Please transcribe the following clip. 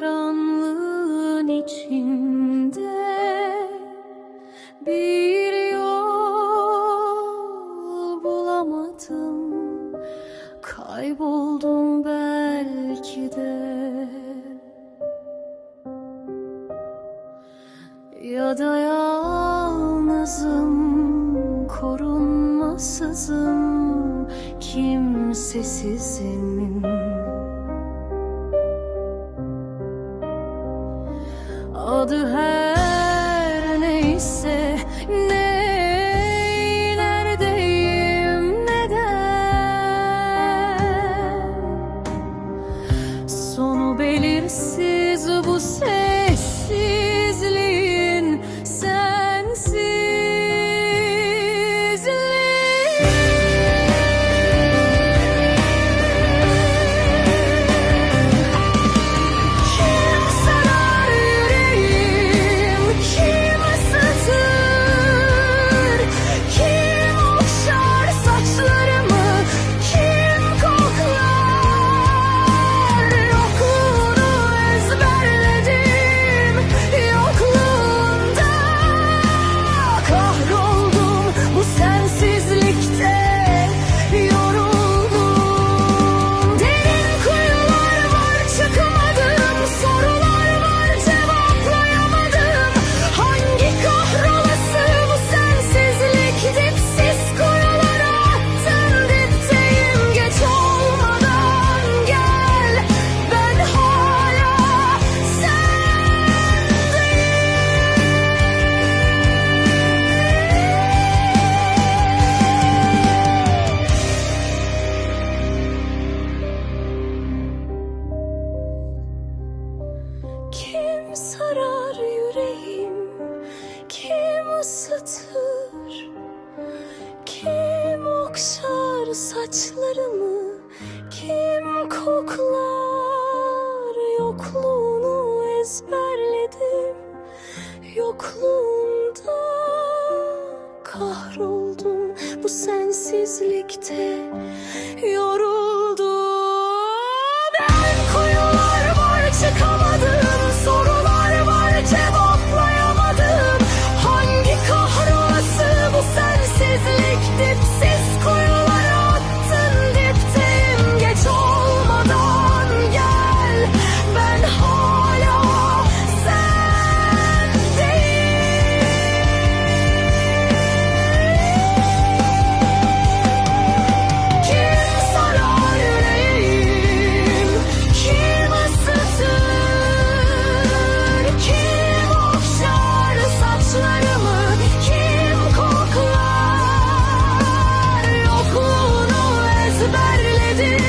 karanlığın içinde bir yol bulamadım. Kayboldum belki de. Ya da yalnızım korunmasızım kimsesizim Adı her neyse ne neredeyim neden? Sonu belirsiz bu sessizliğin ısıtır Kim okşar saçlarımı? Kim koklar? Yokluğunu ezberledim. Yokluğunda kahroldum. Bu sensizlikte yoruldum. Ben kuyular var çıkamam. did